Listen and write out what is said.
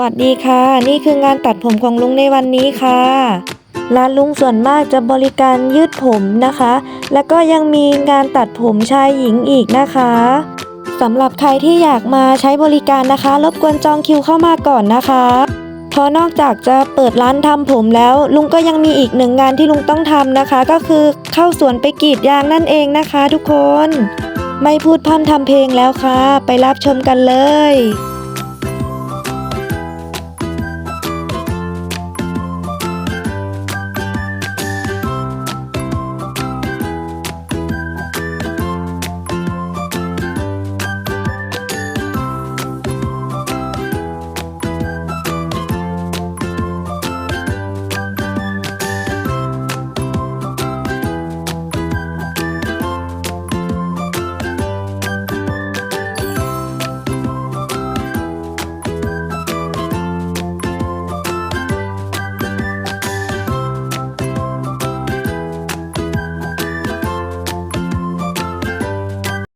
วัสดีค่ะ นี่คืองานตัดผมของลุงในวันนี้ค่ะ ร้านลุงส่วนมากจะบริการยืดผมนะคะ แล้วก็ยังมีงานตัดผมชายหญิงอีกนะคะสำหรับใครที่อยากมาใช้บริการนะคะ รบกวนจองคิวเข้ามาก่อนนะคะเพราะนอกจากจะเปิดร้านทำผมแล้ว ลุงก็ยังมีอีกหนึ่งงานที่ลุงต้องทำนะคะ ก็คือเข้าสวนไปกรีดยางนั่นเองนะคะ ทุกคน ไม่พูดพร่ำทำเพลงแล้วค่ะ ไปรับชมกันเลย